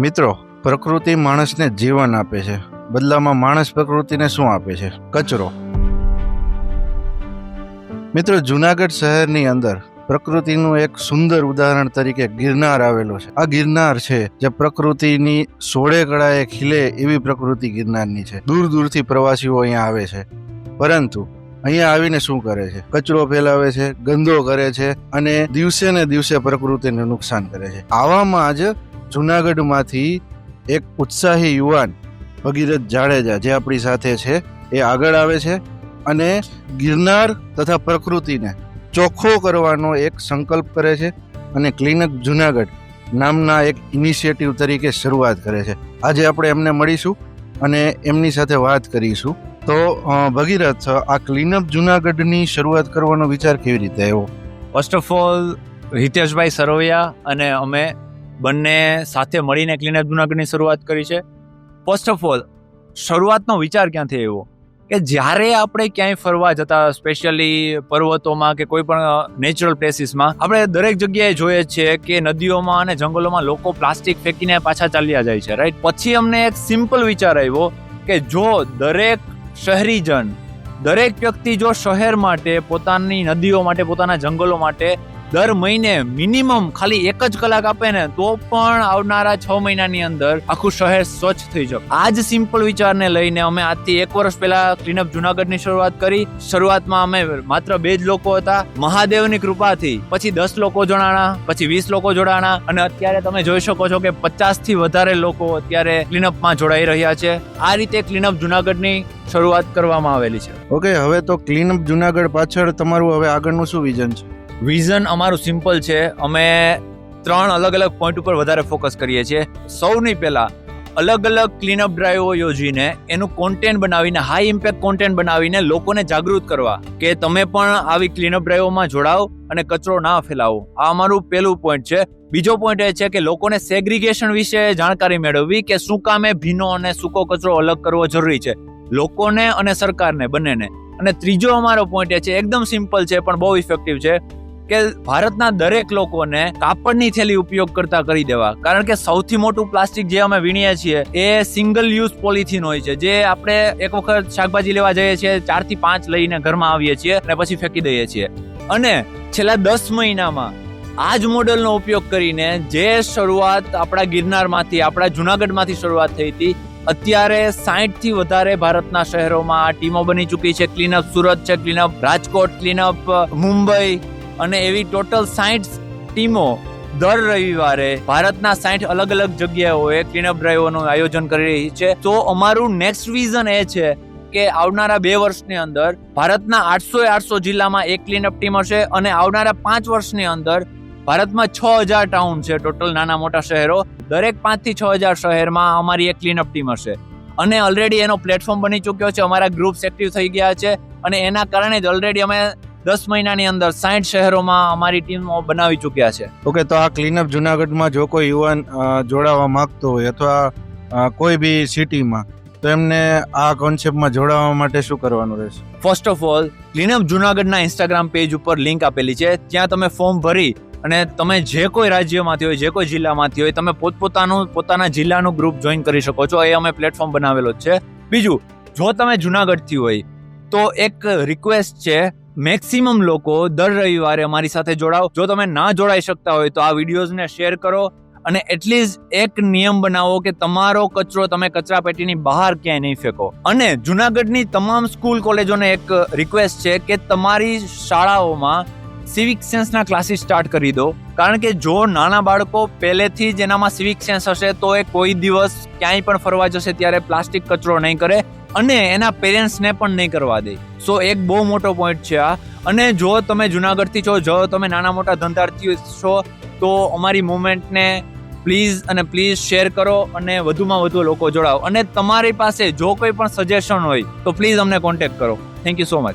મિત્રો, પ્રકૃતિ માણસને જીવન આપે છે. બદલામાં માણસ પ્રકૃતિને શું આપે છે? કચરો. મિત્રો, જુનાગઢ શહેરની અંદર પ્રકૃતિનું એક સુંદર ઉદાહરણ તરીકે ગિરનાર આવેલો છે. આ ગિરનાર છે, જે પ્રકૃતિની સોળે કળાએ ખીલે એવી પ્રકૃતિ ગિરનારની છે. દૂર દૂરથી પ્રવાસીઓ અહીંયા આવે છે. પરંતુ અહીંયા આવીને શું કરે છે? કચરો ફેલાવે છે, ગંદો કરે છે અને દિવસે ને દિવસે પ્રકૃતિને નુકસાન કરે છે. આવામાં જ જુનાગઢમાંથી એક ઉત્સાહી યુવાન ભગીરથ જાડેજા જે આપણી સાથે છે, એ આગળ આવે છે અને ગિરનાર તથા પ્રકૃતિને ચોખ્ખો કરવાનો એક સંકલ્પ કરે છે અને ક્લિનક જુનાગઢ નામના એક ઇનિશિયેટિવ તરીકે શરૂઆત કરે છે. આજે આપણે એમને મળીશું અને એમની સાથે વાત કરીશું. તો ભગીરથ, આ ક્લીનઅપ જુનાગઢની શરૂઆત કરવાનો વિચાર કેવી રીતે આવ્યો? First of all Hiteshbhai Saroya અને અમે બંને સાથે મળીને ક્લીનઅપ જુનાગઢની શરૂઆત કરી છે. ફર્સ્ટ ઓફ ઓલ શરૂઆતનો વિચાર ક્યાંથી આવ્યો? કે જ્યારે આપણે ક્યાંય ફરવા જતા સ્પેશિયલી પર્વતોમાં કે કોઈ પણ નેચરલ પ્લેસીસમાં આપણે દરેક જગ્યાએ જોઈએ છીએ કે નદીઓમાં અને જંગલોમાં લોકો પ્લાસ્ટિક ફેંકીને પાછા ચાલ્યા જાય છે રાઈટ પછી અમને એક સિમ્પલ વિચાર આવ્યો કે જો દરેક શહેરીજન, દરેક વ્યક્તિ જો શહેર માટે, પોતાની નદીઓ માટે, પોતાના જંગલો માટે દર મહિને મિનિમમ ખાલી એક જ કલાક આપે ને, તો પણ આવનારા છ મહિનાની અંદર આખું શહેર સ્વચ્છ થઈ જશે. આ જ સિમ્પલ વિચારને લઈને અમે આજથી એક વર્ષ પહેલા ક્લીનઅપ જુનાગઢની શરૂઆત કરી. શરૂઆતમાં અમે માત્ર બે જ લોકો હતા. મહાદેવની કૃપાથી પછી દસ લોકો જોડાણા, પછી વીસ લોકો જોડાણા અને અત્યારે તમે જોઈ શકો છો કે પચાસથી વધારે લોકો અત્યારે ક્લીનઅપમાં જોડાઈ રહ્યા છે. આ રીતે ક્લીનઅપ જુનાગઢની શરૂઆત કરવામાં આવેલી છે. ઓકે હવે તો ક્લીનઅપ જુનાગઢ પાછળ તમારું હવે આગળનું શું વિઝન છે? વિઝન અમારું સિમ્પલ છે. અમે ત્રણ અલગ અલગ પોઈન્ટ ઉપર વધારે ફોકસ કરીએ છીએ. સૌની પહેલાં અલગ અલગ ક્લીનઅપ ડ્રાઈવો યોજીને એનું કોન્ટેન્ટ બનાવીને હાઈ ઇમ્પેક્ટ કોન્ટેન્ટ બનાવીને લોકોને જાગૃત કરવા કે તમે પણ આવી ક્લીનઅપ ડ્રાઈવોમાં જોડાઓ અને કચરો ના ફેલાવો. આ અમારું પહેલું પોઈન્ટ છે. બીજો પોઈન્ટ એ છે કે લોકોને સેગ્રિગેશન વિશે જાણકારી મેળવવી કે શું કામે ભીનો અને સૂકો કચરો અલગ કરવો જરૂરી છે. લોકોને અને સરકારને બંનેને. અને ત્રીજો અમારો પોઈન્ટ એ છે, એકદમ સિમ્પલ છે, પણ બહુ ઇફેક્ટિવ છે. કે ભારતના દરેક લોકોને કાપડની થેલી ઉપયોગ કરતા કરી દેવા. કારણ કે સૌથી મોટું પ્લાસ્ટિક જે અમે વીણીએ છીએ, એ સિંગલ યુઝ પોલિથીન હોય છે, જે આપણે એક વખત શાકભાજી લેવા જઈએ છીએ ચારથી પાંચ લઈને ઘરમાં આવીએ છીએ અને પછી ફેંકી દઈએ છીએ. અને છેલ્લા દસ મહિનામાં આ જ મોડલનો ઉપયોગ કરીને જે શરૂઆત આપણા ગિરનારમાંથી, આપણા જુનાગઢમાંથી શરૂઆત થઈ હતી, અત્યારે સાઠથી વધારે ભારતના શહેરોમાં આ ટીમો બની ચૂકી છે. ક્લીનઅપ સુરત છે ક્લીનઅપ રાજકોટ ક્લીનઅપ મુંબઈ અને એવી ટોટલ સાઠ ટીમો દર રવિવારે ભારતના સાઠ અલગ અલગ જગ્યાઓએ ક્લીનઅપ ડ્રાઈવોનું આયોજન કરી રહી છે. તો અમારું નેક્સ્ટ વિઝન એ છે કે આવનારા બે વર્ષની અંદર ભારતના આઠસો આઠસો જિલ્લામાં એક ક્લીનઅપ ટીમ હશે અને આવનારા પાંચ વર્ષની અંદર ભારતમાં છ હજાર ટાઉન છે ટોટલ નાના મોટા શહેરો. દરેક પાંચથી છ હજાર શહેરમાં અમારી એક ક્લીનઅપ ટીમ હશે. અને ઓલરેડી એનો પ્લેટફોર્મ બની ચૂક્યો છે, અમારા ગ્રુપ્સ એક્ટિવ થઈ ગયા છે અને એના કારણે જ ઓલરેડી અમે દસ મહિનાની અંદર સાઠ શહેરોમાં અમારી ટીમો બનાવી ચૂક્યા છે. ઓકે તો આ ક્લીનઅપ જુનાગઢમાં જો કોઈ યુવાન જોડાવા માંગતો હોય અથવા કોઈ બી સિટીમાં તો એમને આ કોન્સેપ્ટમાં જોડાવા માટે શું કરવાનું રહેશે? ફર્સ્ટ ઓફ ઓલ ક્લીનઅપ જુનાગઢના ઇન્સ્ટાગ્રામ પેજ ઉપર લિંક આપેલી છે. ત્યાં તમે ફોર્મ ભરી અને તમે જે કોઈ રાજ્યમાંથી હોય જે કોઈ જિલ્લામાંથી હોય તમે પોતપોતાનું પોતાના જિલ્લાનું ગ્રુપ જોઈન કરી શકો છો. એ અમે પ્લેટફોર્મ બનાવેલો છે. બીજું જો તમે જુનાગઢથી હોય તો એક રિક્વેસ્ટ છે મેક્સિમમ લોકો દર રવિવારે અમારી સાથે જોડાઓ. જો તમે ના જોડાઈ શકતા હોય તો આ વિડીયોઝને શેર કરો અને એટલીસ્ટ એક નિયમ બનાવો કે તમારો કચરો તમે કચરા પેટીની બહાર ક્યાંય નહીં ફેંકો. અને જુનાગઢની તમામ સ્કૂલ કોલેજોને એક રિક્વેસ્ટ છે કે તમારી શાળાઓમાં સિવિક સેન્સના ક્લાસીસ સ્ટાર્ટ કરી દો. કારણ કે જો નાના બાળકો પહેલેથી જ એનામાં સિવિક સેન્સ હશે તો એ કોઈ દિવસ ક્યાંય પણ ફરવા જશે ત્યારે પ્લાસ્ટિક કચરો નહીં કરે અને એના પેરેન્ટ્સને પણ નહીં કરવા દે. સો એક બહુ મોટો પોઈન્ટ છે આ. અને જો તમે જુનાગઢથી છો, જો તમે નાના મોટા ધંધાર્થી છો, તો અમારી મુવમેન્ટને પ્લીઝ અને પ્લીઝ શેર કરો અને વધુમાં વધુ લોકો જોડાઓ. અને તમારી પાસે જો કોઈ પણ સજેશન હોય, તો પ્લીઝ અમને કોન્ટેક્ટ કરો. Thank you so much